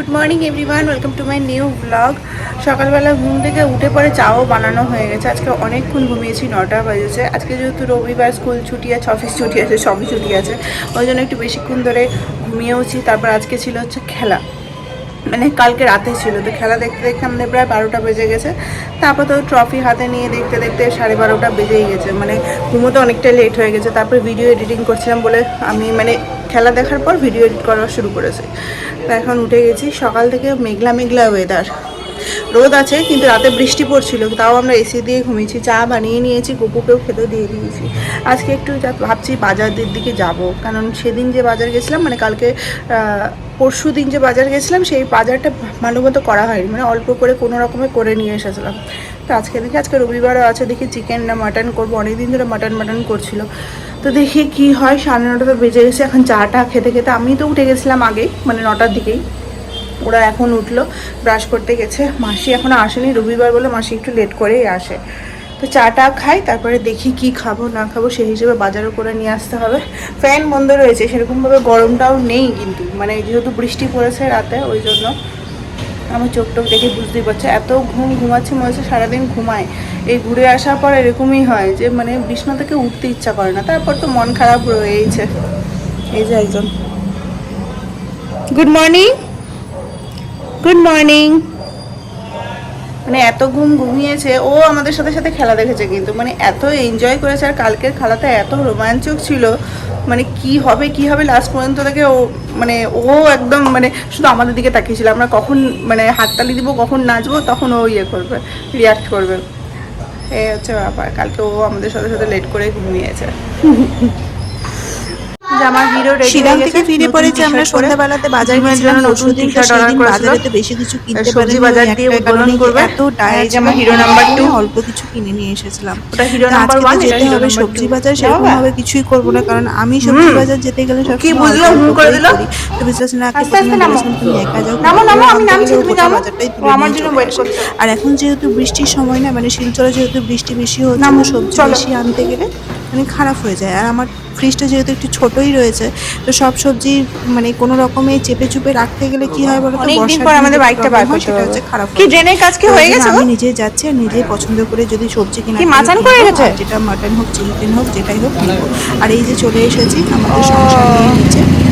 Good morning everyone welcome to my new blog সকালবেলা ঘুম থেকে উঠে পরে চাও বানানো হয়ে গেছে। আজকে অনেকক্ষণ ঘুমিয়েছি, নটা বাজেছে। আজকে যেহেতু রবিবার, স্কুল ছুটি আছে, অফিস ছুটি আছে, সবই ছুটি আছে। ওই জন্য একটু বেশিক্ষণ ধরে ঘুমিয়েওছি। তারপর আজকে ছিল হচ্ছে খেলা। মানে কালকে রাতে ছিল। তো খেলা দেখতে দেখতে আমাদের প্রায় বারোটা বেজে গেছে। তারপর তো ট্রফি হাতে নিয়ে দেখতে দেখতে সাড়ে বারোটা বেজেই গেছে। মানে ঘুমোতে অনেকটা লেট হয়ে গেছে। তারপর ভিডিও এডিটিং করছিলাম বলে আমি মানে খেলা দেখার পর ভিডিও এডিট করা শুরু করেছে। তো এখন উঠে গেছি, সকাল থেকে মেঘলা মেঘলা ওয়েদার রোদ আছে, কিন্তু রাতে বৃষ্টি পড়ছিল, তাও আমরা এসি দিয়ে ঘুমিয়েছি, চা বানিয়ে নিয়েছি কুকুকেও খেতে দিয়ে দিয়েছি। আজকে একটু ভাবছি বাজারের দিকে যাব, কারণ সেদিন যে বাজার গেছিলাম মানে কালকে পরশু দিন যে বাজার গেছিলাম, সেই বাজারটা ভালো মতো করা হয়নি মানে অল্প করে কোনো রকমে করে নিয়ে এসেছিলাম। তো আজকে দেখি, আজকে রবিবারও আছে, দেখি চিকেন না মাটন করব, অনেকদিন ধরে মাটন মাটন করছিল। তো দেখি কি হয়, সাড়ে নটা তো বেজে গেছে, এখন চাটা খেতে খেতে আমি তো উঠে গেছিলাম আগেই মানে নটার দিকেই। ওরা এখন উঠল, ব্রাশ করতে গেছে। মাসি এখনও আসেনি, রবিবার বলে মাসি একটু লেট করেই আসে। তো চাটা খাই, তারপরে দেখি কি খাব, না খাব, সেই হিসেবে বাজারও করে নিয়ে আসতে হবে। ফ্যান বন্ধ রয়েছে, সেরকমভাবে গরমটাও নেই কিন্তু মানে যেহেতু বৃষ্টি পড়েছে রাতে, ওই জন্য আমার চোখ টোক দেখে বুঝতেই পারছে। এত ঘুম ঘুমাচ্ছি, মনে হচ্ছে সারাদিন ঘুমায় এই ঘুরে আসার পর এরকমই হয় যে মানে বিছনা থেকে উঠতে ইচ্ছা করে না। তারপর তো মন খারাপ রয়েছে এই যে একজন। গুড মর্নিং গুড মর্নিং মানে এত ঘুম ঘুমিয়েছে, ও আমাদের সাথে সাথে খেলা দেখেছে কিন্তু। মানে এত এনজয় করেছে, আর কালকের খেলাটা এত রোমাঞ্চক ছিল। মানে কি হবে কি হবে লাস্ট পর্যন্ত থেকে ও মানে ও একদম মানে শুধু আমাদের দিকে তাকিয়েছিল। আমরা কখন মানে হাততালি দিব, কখন নাচবো, তখন ও ইয়ে করবে রিয়াক্ট করবে। এই হচ্ছে ব্যাপার। কালকে ও আমাদের সাথে সাথে লেট করে ঘুমিয়েছে। যে আমার হিরো রেডি শিলং থেকে ফিরে পড়েছি আমরা সন্ধ্যাবেলাতে বাজার গেছিলাম নতুন সেদিন বাজারে তো বেশি কিছু কিনতে সবজি পারিনি বাজার দিয়ে উদ্বোধন করবে। এত টায়ার এই যে আমার হিরো নাম্বার টু। অল্প কিছু কিনে নিয়ে এসেছিলাম ওটা হিরো নাম্বার আজকে তো ওয়ান যেতে হবে সবজি বাজার সেরকম ভাবে কিছুই করব না কারণ আমি সবজি বাজার যেতে গেলে সব কি? হুম করে দিলো? তো বিশ্বাস না আস্তে আস্তে নামো। নামো, নামো, আমি নামছি, তুমি নামো। ও আমার জন্য করছে। আর এখন যেহেতু বৃষ্টির সময় না মানে শিলচরে যেহেতু বৃষ্টি বেশি হচ্ছে সবজি বেশি আনতে গেলে মানে খারাপ হয়ে যায়। আর আমার ফ্রিজটা যেহেতু একটু ছোটই রয়েছে তো সব সবজি মানে কোনো রকমে চেপে চুপে রাখতে গেলে কি হয় বলো অনেকদিন পর আমাদের বাইকটা বার করতে সেটা হচ্ছে খারাপ কি ড্রেনের কাজ কি হয়ে গেছে আমি নিজে যাচ্ছি আর নিজে পছন্দ করে যদি সবজি কিনা কি মাছান করে গেছে? যেটা মাটন হোক চিকেন হোক যেটাই হোক আর এই যে চলে এসেছি আমাদের সংসার নিয়ে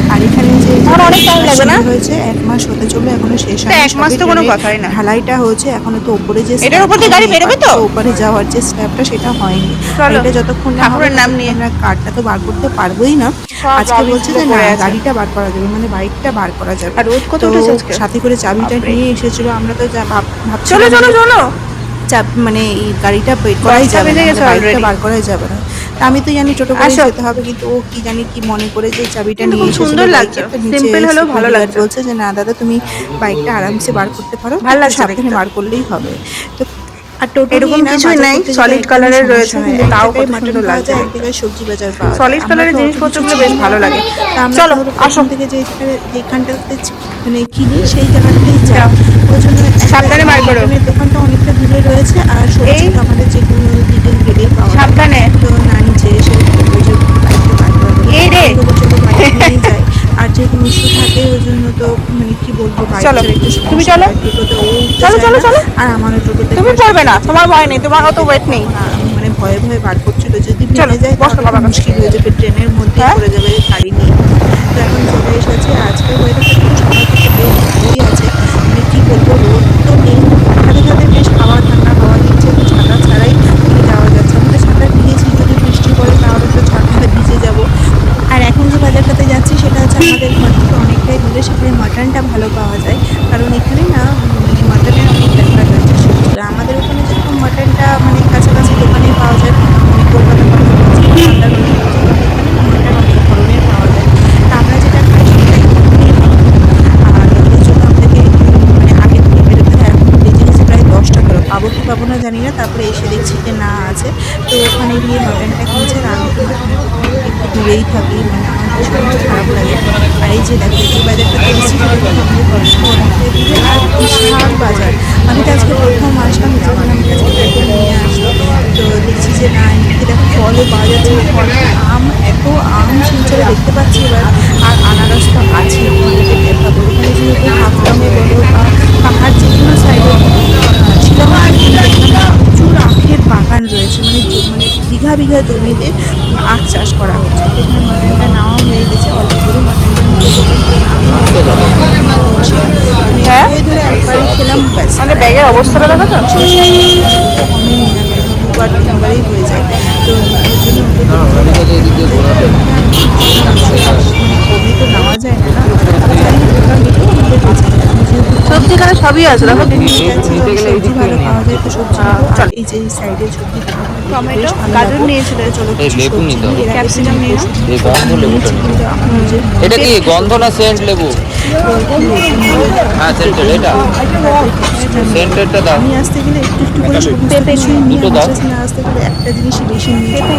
আমার অনেক লাগবে না? হয়েছে এক মাস হতে চলে এখনও শেষ এক মাস তো কোনো কথাই না। ঢালাইটা হয়েছে এখনও তো উপরে যে এটার উপর দিয়ে গাড়ি বেরোবে তো? উপরে যাওয়ার যে স্ল্যাবটা সেটা হয়নি এটা যতক্ষণ না ঠাকুরের নাম নিয়ে। আমরা কার্ডটা তো বার করতে পারবোই না আজকে বলছে যে না গাড়িটা বার করা যাবে মানে বাইকটা বার করা যাবে আর রোদ কত উঠেছে? সাথে করে চাবিটা নিয়ে এসেছিল আমরা তো যা ভাব- চলো চলো চলো চাপ মানে এই গাড়িটা বের করাই যাবে না মানে বাইকটা বার করাই যাবে না আমি তো জানি টোটো করে। যেতে হবে কিন্তু ও কি জানি কি মনে করে যে চাবিটা নিয়ে খুব সুন্দর লাগছে। হলেও এসে ভালো লাগছে। বলছে যে না দাদা তুমি বাইকটা আরামসে বার করতে পারো ভালো লাগছে সাবধানে বার করলেই হবে তো আর টোটো এরকম কিছুই নাই, এর সমস্যা রয়েছে, কিন্তু তাও কত সুন্দর লাগছে। যায়, এক জায়গায় সবজি বাজার পাওয়া তো অত জিনিসপত্রগুলো বেশ ভালো লাগে। চলো, আসো। থেকে যেখানে- যেখানটাতে মানে কিনি সেই জায়গাটাতেই যাও। সাবধানে বার করো। মাটনের দোকানটা অনেকটা দূরে রয়েছে আর সবজি। আমাদের যে কোনো দিকে গেলেই পাওয়া। সাবধানে তো না নিচে এসে বলল যে বাইকটা বার করে বলে, এই রে। আমি বলব, চলো বাইক নিয়েই যাই। আর যেহেতু থাকে ওই জন্য তো মানে কি বলব চলো, তুমি চলো। চলো, চলো, চলো। আর আমার টোটোতে তুমি পড়বে না তোমার ভয় নেই তোমার অত ওয়েট নেই মানে ভয়ে ভয়ে বার করছিল যদি চলো, যায়। মুশকিল হয়ে যাবে ট্রেনের মধ্যে হ্যাঁ? পড়ে যাবে গাড়ি নিয়ে ওখানে গিয়ে মটনটা কিনছে আর আমি একটু দূরেই থাকি মানে আমার সমস্ত খারাপ লাগে। আর এই যে দেখো, এই বাজারটা করেছি আর বাজার। আমি তো আজকে প্রথম আসলাম যখন আমি আজকে ব্যাগটা নিয়ে আসলো তো দেখছি যে না দেখো ফলও পাওয়া যাচ্ছে, ফল, আম, এত আম সিনচারে দেখতে পাচ্ছি এবার, আর আনারস তো আছে ওখানে যেহেতু হাফ যেহেতু বলো বা পাহাড় যে কোনো সাইডে না আর বিঘা বিঘা জমিতে আখ চাষ করা হচ্ছে? এখানে মাটনটা নেওয়া হয়ে গেছে অল্প করে মাটনটা আমি হ্যাঁ? মানে ব্যাগের অবস্থাটা দেখো তো। কমই নিলাম দুবার তিনবারই হয়ে যায়। তো নেওয়া যায় না সবজি এখানে সবই আছে দেখো সবজি ভালো পাওয়া যায় তো সবজি ভালো। এই যে সবজি টমেটো গাজর নিয়েছিল চলো লেবু নিতে হবে। নিই। এর আগে ক্যাপসিকাম নিয়ে এটা কি গন্ধ না সেন্ট লেবু হ্যাঁ সেন্টেড এটা। সেন্টেডটা দাও। আমি আসতে গেলে একটু একটু করে পেঁপে নিয়ে দুটো দাও। না আসতে গেলে একটা জিনিসই বেশি নিয়ে একটু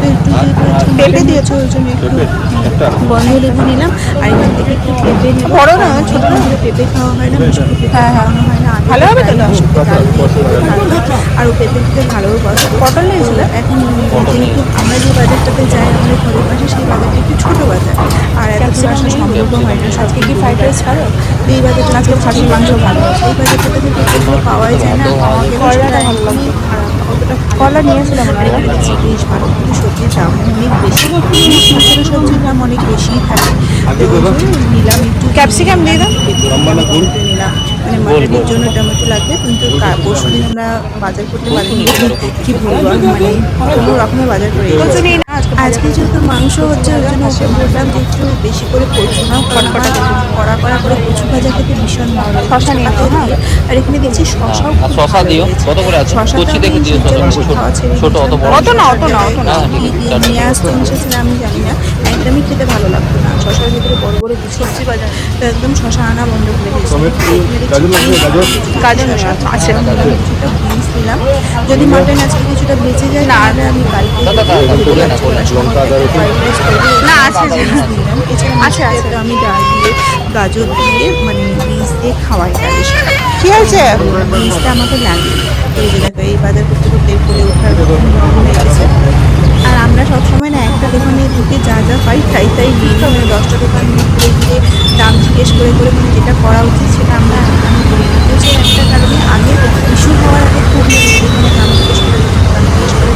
পেঁপে পেঁপে। দিয়েছ ওই জন্য একটু গন্ধ লেবু নিলাম আর এখান থেকে একটু পেঁপে নিলাম। বড় না, কারণ ছোট অনেকদিন পেঁপে খাওয়া হয় না বেশি পেঁপে হ্যাঁ, হ্যাঁ। খাওয়ানো হয় না। ভালো হবে তো না? আর ও পেঁপে খেতে ভালোও বাসে। পটল নিয়েছিল? এখন যেহেতু আমরা যে বাজারটাতে যাই আমাদের ঘরের পাশে সেই বাজারটা একটু ছোট বাজার। হয় না আজকে কি ফ্রাইড রাইস খাবে? এই বাজারটা আজকে খাসির মাংস ভালো। আছে এই বাজারটাতে তো পেঁপেগুলো পাওয়াই যায় না। সেটা ভালো খারাপ কলা নিয়েছিলাম আর বেশ ভালো। কিন্তু সবজির দাম অনেক বেশি। সবজির দাম অনেক বেশিই থাকে। তো নিলাম একটু ক্যাপসিকাম দিয়ে দাও। টমেটো নিলাম। মানে মাটনের জন্য টমেটো লাগবে কিন্তু পরশু দিন আমরা বাজার করতে পারিনি। কি বলব মানে কোনো রকমের বাজার করে আজকে যেহেতু মাংস হচ্ছে ওই জন্য ওকে বললাম যে একটু বেশি করে কচু আমার কড়া কড়া করে কচু ভাজা খেতে ভীষণ ভালো লাগে। শশা নিয়ে হ্যাঁ। আর এখানে দেখছি শশাও আর শশা দিও। কত করে আছে? কচি দেখে দিও ছোট অত বড় অত না, অত না, অত না। হ্যাঁ নিয়ে আসতে এসেছিলাম আমি জানি না একদমই খেতে ভালো লাগতো না। শশার ভিতরে বড় বড় কিছু সবজি বাজার তো একদম শশা আনা বন্ধ করে দিয়েছি। গাজর আছে নিলাম যদি মাটন আজকে কিছুটা বেঁচে যায় না, তাহলে আমি বাড়িতে না, আছে। আমি ডাল দিয়ে গাজর দিয়ে মানে বীজ দিয়ে খাওয়াই ঠিক আছে বীজটা আমাকে লাগে। এই বাজার করতে করতে করে ওঠার হয়ে গেছে। সবসময় না একটা দোকানে ঢুকে যা যা পাই তাই তাই নিই না। মানে দশটা দোকান ঘুরে ঘুরে দাম জিজ্ঞেস করে করে মানে যেটা করা উচিত সেটা আমরা একদমই করি না তো সেই একটা কারণে আগে ইস্যু হওয়ার আগে খুব দোকানে দাম জিজ্ঞেস করে দাম জিজ্ঞেস করে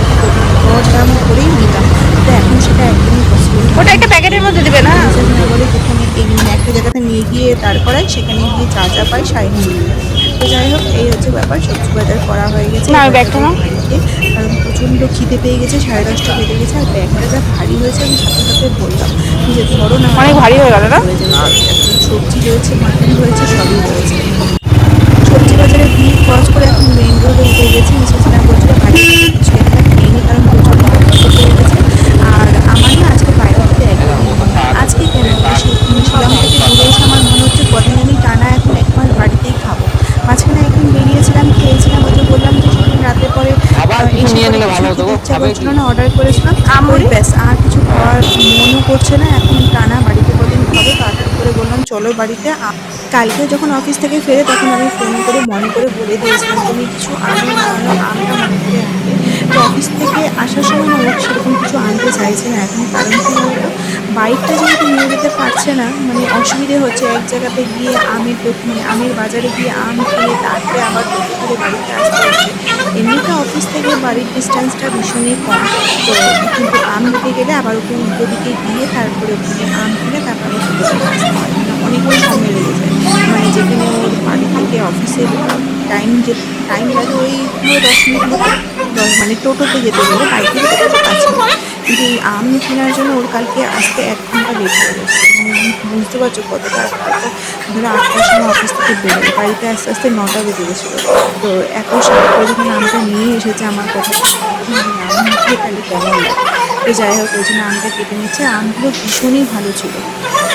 দর দাম করেই নিতাম তো এখন সেটা একদমই পসিবল ওটা একটা প্যাকেটের মধ্যে দেবে না বলে যেখানে এই একটা জায়গাতে নিয়ে গিয়ে তারপরে সেখানে গিয়ে যা যা পাই সাই নিয়ে নিই। তো যাই হোক এই হচ্ছে ব্যাপার। সবজি বাজার করা হয়ে গেছে না, ব্যাগটা। কারণ প্রচণ্ড খিদে পেয়ে গেছে সাড়ে দশটা বেজে গেছে আর ব্যাগটা যা ভারী হয়েছে আমি সাথে সাথে বললাম যে ধরো না অনেক ভারী হয়ে গেল না? সবজি রয়েছে মাটন রয়েছে সবই রয়েছে। সবজি বাজারে ভিড় খরচ করে এখন মেইন রোডে উঠে গেছি মিসেস ম্যাম বলছিল খেয়ে নিই কারণ নিয়ে নিলে ভালো হতো খাবে? না অর্ডার করেছিলাম। ওই ব্যাস আর কিছু খাওয়ার মনও করছে না এখন টানা বাড়িতে কদিন খাব তাড়াতাড়ি করে বললাম চলো বাড়িতে। কালকে যখন অফিস থেকে ফেরে তখন আমি ফোন করে মনে করে বলে দিয়েছিলাম তুমি কিছু আনো না আনো আমটা মনে করে আনবে। তো অফিস থেকে আসার সময় না ও সেরকম কিছু আনতে চাইছে না এখন, কারণ কি বাইকটা যেহেতু নিয়ে যেতে পারছে না মানে অসুবিধে হচ্ছে এক জায়গাতে গিয়ে আমের দোকানে আমের বাজারে গিয়ে আম কিনে তারপরে আবার করে বাড়িতে আসতে হচ্ছে এমনিতে অফিস থেকে বাড়ির ডিস্টেন্সটা ভীষণই কম। তো কিন্তু আম নিতে গেলে আবার ওকে উল্টো দিকে গিয়ে তারপরে ওখানে আম কিনে তারপরে হয় অনেকটাই সময় লেগে যায়। মানে যেখানে ওর বাড়ি থেকে অফিসের টাইম যে টাইম লাগে ওই দশ মিনিট মতো। মানে টোটোতে যেতে গেলে বাইকে যেতে গেলে কাছে কিন্তু আম কেনার জন্য ওর কালকে আসতে এক ঘণ্টা লেট হয়ে গেছে। বুঝতে পারছ কতটা ধরো আটটার সময় অফিস থেকে বেরোয়। বাড়িতে আস্তে আস্তে নটা বেজে গেছিল। তো এত সাত করে যখন আমটা নিয়ে এসেছে আমার কথা আমি তাহলে কেমন লাগে তো যাই হোক ওই জন্য আমটা কেটে নিচ্ছে। আমগুলো ভীষণই ভালো ছিল।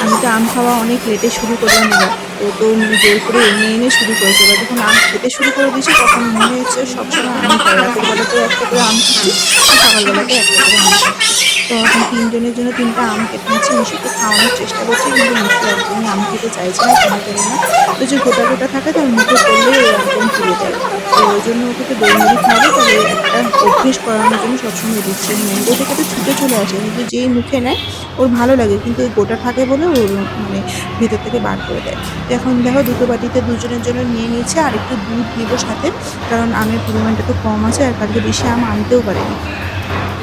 আমি তো আম খাওয়া অনেক লেটে শুরু করলাম এবার ও তো মানে জোর করে এনে এনে শুরু করেছে। এবার যখন আম খেতে শুরু করে দিয়েছে, তখন মনে হচ্ছে সবসময় আমি রাতের বেলাতে একটা করে আম খাচ্ছি সকালবেলাতে একটা করে আম খাচ্ছি। তো এখন তিনজনের জন্য তিনটা আম কেটে নিচ্ছি খাওয়ানোর চেষ্টা করছি, কিন্তু মিশু একদমই আম খেতে চাইছে না কেন করে না। তো যে গোটা গোটা থাকে, তার মুখে পড়লে একদম তুলে যায়। তো ওই জন্য ওকে দই মুড়ি খাওয়াবে তবে একটা অভ্যেস করানোর জন্য সবসময় দিচ্ছে। ম্যাঙ্গো থেকে তো ছুটে চলে আসে, কিন্তু যেই মুখে নেয়, ওর ভালো লাগে, কিন্তু ওই গোটা থাকে বলে ওর মানে ভিতর থেকে বার করে দেয়। তো এখন দেখো, দুটো বাটিতে দুজনের জন্য নিয়ে নিয়েছে, আর একটু দুধ নেব সাথে, কারণ আমের পরিমাণটা তো কম আছে, আর কালকে বেশি আম আনতেও পারেনি।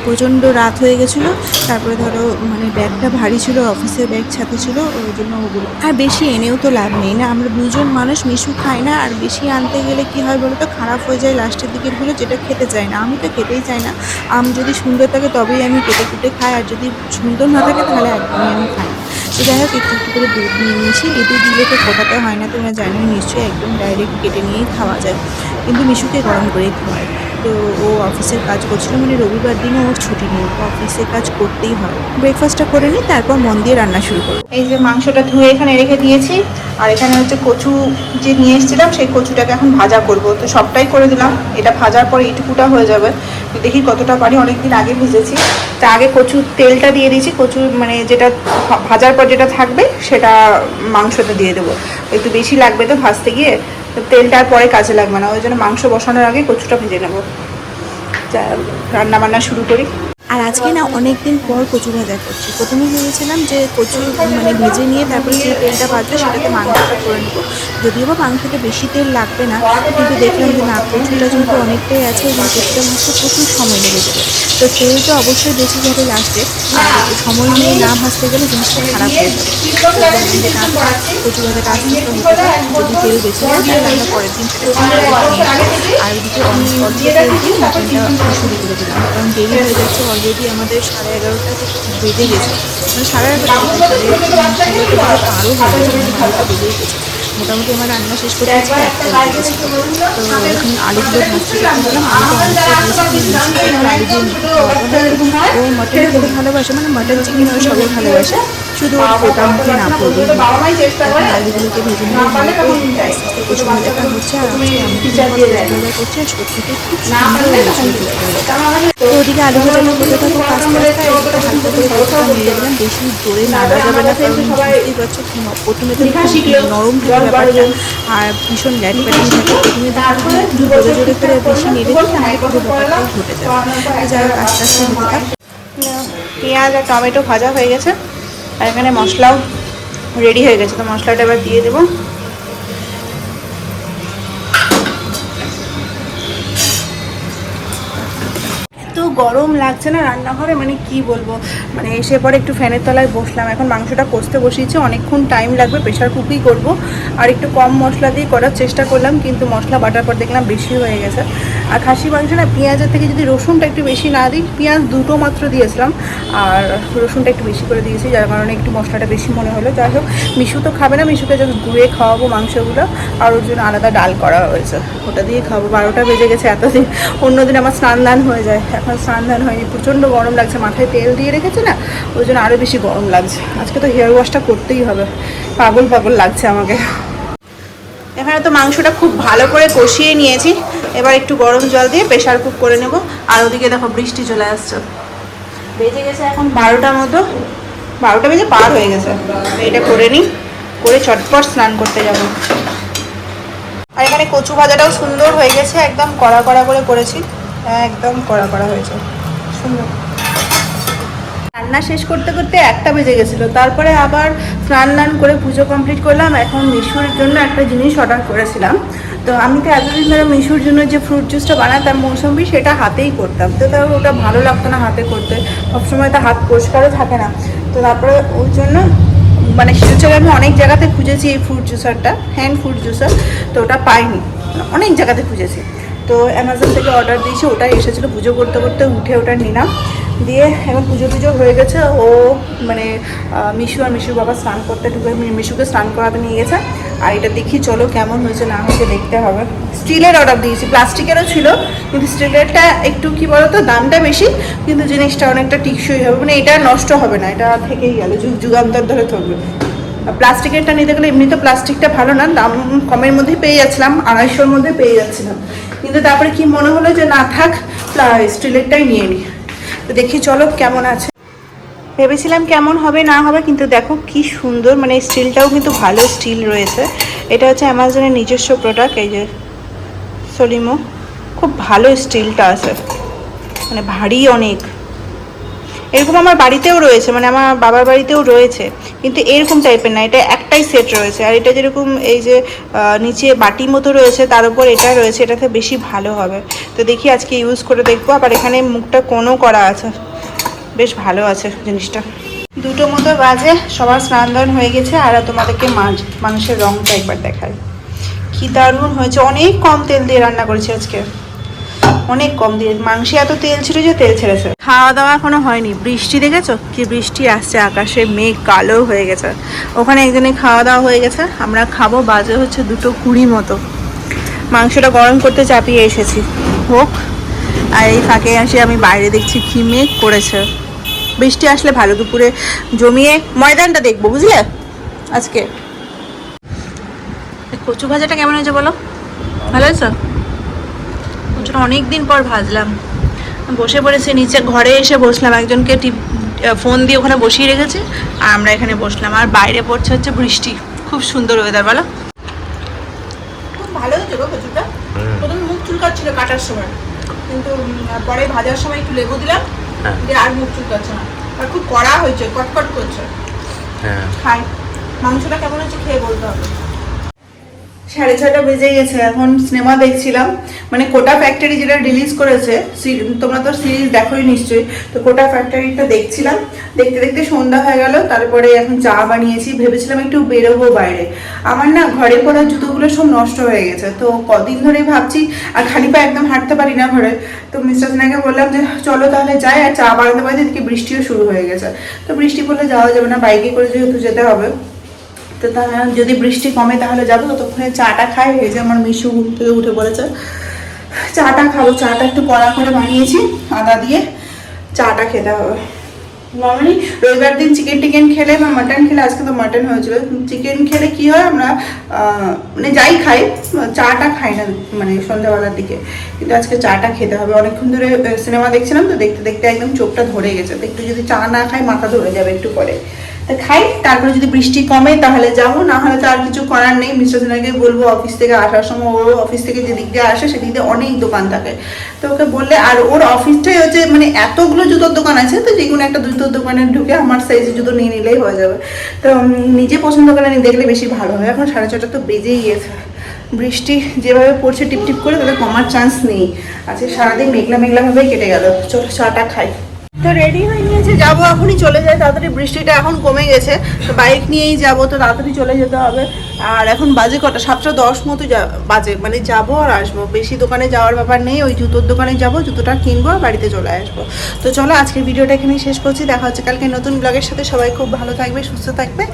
প্রচণ্ড রাত হয়ে গেছিল। তারপরে ধরো মানে ব্যাগটা ভারী ছিল, অফিসের ব্যাগ সাথে ছিল, ওই জন্য ওগুলো। আর বেশি এনেও তো লাভ নেই না, আমরা দুজন মানুষ মিশু খাই না, আর বেশি আনতে গেলে কি হয় বলো তো খারাপ হয়ে যায় লাস্টের দিকেরগুলো যেটা খেতে চাই না। আমি তো খেতেই চাই না। আম যদি সুন্দর থাকে, তবেই আমি কেটে কুটে খাই, আর যদি সুন্দর না থাকে, তাহলে একদমই আমি খাই তো যাই হোক, একটু একটু করে দুধ নিয়ে নিয়েছি। দুধ দিলে তো ফোটাতে হয় না, তোমরা জানো নিশ্চয়ই একদম ডাইরেক্ট কেটে নিয়েই খাওয়া যায়। কিন্তু মিশুকে গরম করেই খাওয়ায় তো ও অফিসের কাজ করছিল মানে রবিবার দিনও ওর ছুটি নেই অফিসের কাজ করতেই হয়। ব্রেকফাস্টটা করে নিই তারপর মন দিয়ে রান্না শুরু করব। এই যে মাংসটা ধুয়ে এখানে রেখে দিয়েছি, আর এখানে হচ্ছে কচু যে নিয়ে এসেছিলাম, সেই কচুটাকে এখন ভাজা করব। তো সবটাই করে দিলাম, এটা ভাজার পরে এইটুকুটা হয়ে যাবে। দেখি কতটা পারি, অনেকদিন আগে ভিজেছি। তা আগে কচুর তেলটা দিয়ে দিয়েছি, কচুর মানে যেটা ভাজার পর যেটা থাকবে, সেটা মাংসটা দিয়ে দেবো। একটু বেশি লাগবে তো ভাজতে গিয়ে তো তেলটা আর পরে কাজে লাগবে না, ওই জন্য মাংস বসানোর আগে কচুটা ভেজে নেব। রান্না বান্না শুরু করি। আর আজকে না অনেক দিন পর কচু ভাজা করছি প্রথমে ভেবেছিলাম যে কচু মানে ভেজে নিয়ে তারপরে যে তেলটা বাঁচবে সেটাতে মাংসটা করে নেব যদিও বা মাংসতে বেশি তেল লাগবে না, কিন্তু দেখলাম যে না কচুটা যেহেতু অনেকটাই আছে এবং কচুটা ভাজতে প্রচুর সময় লেগে যাবে তো তেলটা অবশ্যই বেশি যাবে লাস্টে, আর সময় নিয়ে না ভাজতে গেলে জিনিসটা খারাপ হয়ে যাবে কচু ভাজাটা আস্তে আস্তে হতে। যদি তেল বেশি হয় পরের দিন। আর ওইদিকে অনেক অল্প তেল দিয়ে মাটনটা শুরু করে দিলাম, কারণ দেরি হয়ে যাচ্ছে অলরেডি আমাদের সাড়ে এগারোটা বেজে গেছে। মানে সাড়ে এগারোটা আরও হয়ে গেছে। মানে গেছে। মোটামুটি আমার রান্না শেষ গেছে তো এখন আলু দিয়ে ও মটন খেতে ভালোবাসে মানে মটন চিকেন ও সবাই ভালোবাসে। শুধু ওর গোটা মুখে না পড়বে আলুগুলোকে ভেজে নিয়ে আস্তে আস্তে কচু ভাজাটা হচ্ছে আর আমি করছি আর সত্যিতে খুব তো ওদিকে আলু ভাজাটা হালকা করে মেরে দিলাম বেশি জোরে যাবে না প্রথমে তো নরম ব্যাপারটা আর ভীষণ প্রথমে জোরে জোরে করে বেশি নেড়ে দিলে তাহলে পুরো ব্যাপারটাই ঘটে যাবে যাই হোক আস্তে আস্তে হতে থাক পেঁয়াজ আর টমেটো ভাজা হয়ে গেছে। আর এখানে মশলাও রেডি হয়ে গেছে। তো মশলাটা এবার দিয়ে দেবো। গরম লাগছে না রান্নাঘরে? মানে কি বলব? মানে এসে পরে একটু ফ্যানের তলায় বসলাম। এখন মাংসটা কষতে বসিয়েছি। অনেকক্ষণ টাইম লাগবে প্রেশার কুকই করব। আর একটু কম মশলা দিয়ে করার চেষ্টা করলাম, কিন্তু মশলা বাটার পর দেখলাম বেশি হয়ে গেছে। আর খাসি মাংস না, পেঁয়াজের থেকে যদি রসুনটা একটু বেশি না দিই, পেঁয়াজ দুটো মাত্র দিয়েছিলাম। আর রসুনটা একটু বেশি করে দিয়েছি, যার কারণে একটু মশলাটা বেশি মনে হলো। যাই হোক, মিশু তো খাবে না, মিশুকে যখন গুঁড়ে খাওয়াবো মাংসগুলো। আর ওর জন্য আলাদা ডাল করা হয়েছে। ওটা দিয়ে খাব বারোটা বেজে গেছে এতদিন। অন্যদিন আমার স্নান দান হয়ে যায়। এখন স্নান হয়নি, প্রচণ্ড গরম লাগছে, মাথায় তেল দিয়ে রেখেছে না, ওই জন্য আরও বেশি গরম লাগছে। আজকে তো হেয়ার ওয়াশটা করতেই হবে, পাগল পাগল লাগছে আমাকে। এখানে তো মাংসটা খুব ভালো করে কষিয়ে নিয়েছি, এবার একটু গরম জল দিয়ে প্রেশার কুক করে নেব, আর ওদিকে দেখো বৃষ্টি চলে আসছে। বেজে গেছে এখন বারোটার মতো, বারোটা বেজে পার হয়ে গেছে। এটা করে নিই, করে চটপট স্নান করতে যাব। আর এখানে কচু ভাজাটাও সুন্দর হয়ে গেছে, একদম কড়া কড়া করে করেছি। একদম কড়া কড়া হয়েছে। সুন্দর। রান্না শেষ করতে করতে একটা বেজে গেছিল। তারপরে আবার স্নান দান করে পুজো কমপ্লিট করলাম। এখন মিশুর জন্য একটা জিনিস অর্ডার করেছিলাম। তো আমি তো এতদিন ধরে মিশুর জন্য যে ফ্রুট জুসটা বানাতাম মৌসম্বি সেটা হাতেই করতাম। তো তার ওটা ভালো লাগতো না হাতে করতে। সবসময় তো হাত পরিষ্কারও থাকে না। তো তারপরে ওই জন্য মানে শিলচরে আমি অনেক জায়গাতে খুঁজেছি এই ফ্রুট জুসারটা হ্যান্ড ফ্রুট জুসার তো ওটা পাইনি। মানে অনেক জায়গাতে খুঁজেছি। তো অ্যামাজন থেকে অর্ডার দিয়েছি, ওটাই এসেছিল। পুজো করতে করতে উঠে ওটা নিলাম। দিয়ে এখন পুজো টুজো হয়ে গেছে। ও মানে মিশু আর মিশুর বাবা স্নান করতে ঢুকে মিশুকে স্নান করাতে নিয়ে গেছে। আর এটা দেখি, চলো কেমন হয়েছে না হয়েছে দেখতে হবে। স্টিলের অর্ডার দিয়েছি। প্লাস্টিকেরও ছিল, কিন্তু স্টিলেরটা একটু কি বলতো, দামটা বেশি, কিন্তু জিনিসটা অনেকটা টিকসই হবে। মানে এটা নষ্ট হবে না, এটা থেকেই গেল। যুগ যুগান্তর ধরে থাকবে। প্লাস্টিকেরটা নিতে গেলে এমনি তো প্লাস্টিকটা ভালো না, দাম কমের মধ্যে পেয়ে যাচ্ছিলাম, আড়াইশোর মধ্যে পেয়ে যাচ্ছিলাম। কিন্তু তারপরে কি মনে হলো যে না থাক স্টিলেরটাই নিয়ে নিই তো দেখি চলো কেমন আছে। ভেবেছিলাম কেমন হবে না হবে, কিন্তু দেখো কি সুন্দর মানে স্টিলটাও কিন্তু ভালো স্টিল রয়েছে। এটা হচ্ছে অ্যামাজনের নিজস্ব প্রোডাক্ট এই যে সলিমো খুব ভালো স্টিলটা আছে। মানে ভারী অনেক। এরকম আমার বাড়িতেও রয়েছে মানে আমার বাবার বাড়িতেও রয়েছে, কিন্তু এরকম টাইপের না, এটা একটাই সেট রয়েছে, আর এটা যেরকম এই যে নিচে বাটি মতো রয়েছে, তার উপর এটা রয়েছে, এটাতে বেশি ভালো হবে। তো দেখি আজকে ইউজ করে দেখব, আবার এখানে মুখটা কোনো করা আছে, বেশ ভালো আছে জিনিসটা। দুটো মতো বাজে, সবার স্নান দান হয়ে গেছে, আর তোমাদেরকে মাছ মানুষের রংটা একবার দেখায় কি দারুণ হয়েছে, অনেক কম তেল দিয়ে রান্না করেছি আজকে। অনেক কম দিয়ে মাংসে এত তেল ছিল যে তেল ছেড়েছে। খাওয়া দাওয়া এখনও হয়নি। বৃষ্টি দেখেছ? কি বৃষ্টি আসছে আকাশে, মেঘ, কালো হয়ে গেছে। ওখানে একজনে খাওয়া দাওয়া হয়ে গেছে। আমরা খাব বাজে হচ্ছে দুটো কুড়ি মতো। মাংসটা গরম করতে চাপিয়ে এসেছি। হোক, আর এই ফাঁকে আসে আমি বাইরে দেখছি কি মেঘ করেছে। বৃষ্টি আসলে ভালো। দুপুরে জমিয়ে ময়দানটা দেখব, বুঝলে? আজকে। কচু ভাজাটা কেমন হয়েছে বলো? ভালো হয়েছে? কচুটা অনেক দিন পর ভাজলাম। বসে পড়েছি নিচে ঘরে এসে বসলাম। একজনকে টিপ ফোন দিয়ে ওখানে বসিয়ে রেখেছে আর আমরা এখানে বসলাম। আর বাইরে পড়ছে হচ্ছে বৃষ্টি। খুব সুন্দর ওয়েদার বলো? খুব ভালো হয়েছে গো কচুটা প্রথমে মুখ চুলকাচ্ছিল কাটার সময়। কিন্তু পরে ভাজার সময় একটু লেবু দিলাম হ্যাঁ। দিয়ে আর মুখ চুলকাচ্ছে না। আর খুব কড়া হয়েছে কটকট করছে। হ্যাঁ। খাই। মাংসটা কেমন হচ্ছে খেয়ে বলতে হবে। সাড়ে ছটা বেজে গেছে, এখন সিনেমা দেখছিলাম। মানে কোটা ফ্যাক্টরি যেটা রিলিজ করেছে তোমরা তো সিরিজ দেখোই নিশ্চয়ই, তো কোটা ফ্যাক্টরিটা দেখছিলাম। দেখতে দেখতে সন্ধ্যা হয়ে গেল, তারপরে এখন চা বানিয়েছি, ভেবেছিলাম একটু বেরোবো বাইরে। আমার না ঘরে পরা জুতোগুলো সব নষ্ট হয়ে গেছে, তো কদিন ধরেই ভাবছি, আর খালি পা একদম হাঁটতে পারি না ঘরে। তো মিস্টার সিনহাকে বললাম যে, চলো তাহলে যাই, আর চা বানাতে বানাতে এদিকে বৃষ্টিও শুরু হয়ে গেছে। তো বৃষ্টি পড়লে যাওয়া যাবে না, বাইকে করে যেহেতু যেতে হবে। তো যদি বৃষ্টি কমে তাহলে যাব, ততক্ষণে চাটা খাই। এই যে আমার মিশু ঘুম থেকে উঠে পড়েছে চাটা খাব, চাটা একটু কড়া করে বানিয়েছি, আদা দিয়ে চাটা খেতে হবে। নর্মালি রবিবার দিন চিকেন টিকেন খেলে বা মাটন খেলে, আজকে তো মাটন হয়েছিল। চিকেন খেলে কি হয় আমরা মানে যাই খাই, চাটা খাই না মানে সন্ধ্যাবেলার দিকে। কিন্তু আজকে চাটা খেতে হবে। অনেকক্ষণ ধরে সিনেমা দেখছিলাম তো, দেখতে দেখতে একদম চোখটা ধরে গেছে। একটু যদি চা না খাই, মাথা ধরে যাবে একটু পরে। খাই, তারপরে যদি বৃষ্টি কমে তাহলে যাব, না হলে তো আর কিছু করার নেই। মিস্টার সিনহাকে বলব অফিস থেকে আসার সময় ওর অফিস থেকে যে দিক দিয়ে আসে সেদিক দিয়ে অনেক দোকান থাকে। তো ওকে বললে, আর ওর অফিসটাই হচ্ছে মানে এতগুলো জুতোর দোকান আছে, তো যে কোনো একটা জুতোর দোকানে ঢুকে আমার সাইজের জুতো নিয়ে নিলেই হয়ে যাবে। তো নিজে পছন্দ করে নিয়ে দেখলে বেশি ভালো হয়। এখন সাড়ে ছটা তো বেজেই গেছে। বৃষ্টি যেভাবে পড়ছে টিপ টিপ করে তাদের কমার চান্স নেই। আজকে সারাদিন মেঘলা মেঘলা ভাবেই কেটে গেল। চলো চাটা খাই। তো রেডি হয়ে নিয়েছে যাব এখনই চলে যায় তাড়াতাড়ি বৃষ্টিটা এখন কমে গেছে, তো বাইক নিয়েই যাব, তো তাড়াতাড়ি চলে যেতে হবে। আর এখন বাজে কটা, সাতটা দশ মতো বাজে মানে যাব আর আসব। বেশি দোকানে যাওয়ার ব্যাপার নেই, ওই জুতোর দোকানে যাব, জুতোটা কিনবো আর বাড়িতে চলে আসব। তো চলো আজকের ভিডিওটা এখানেই শেষ করছি, দেখা হচ্ছে কালকে নতুন ব্লগের সাথে। সবাই খুব ভালো থাকবে, সুস্থ থাকবে।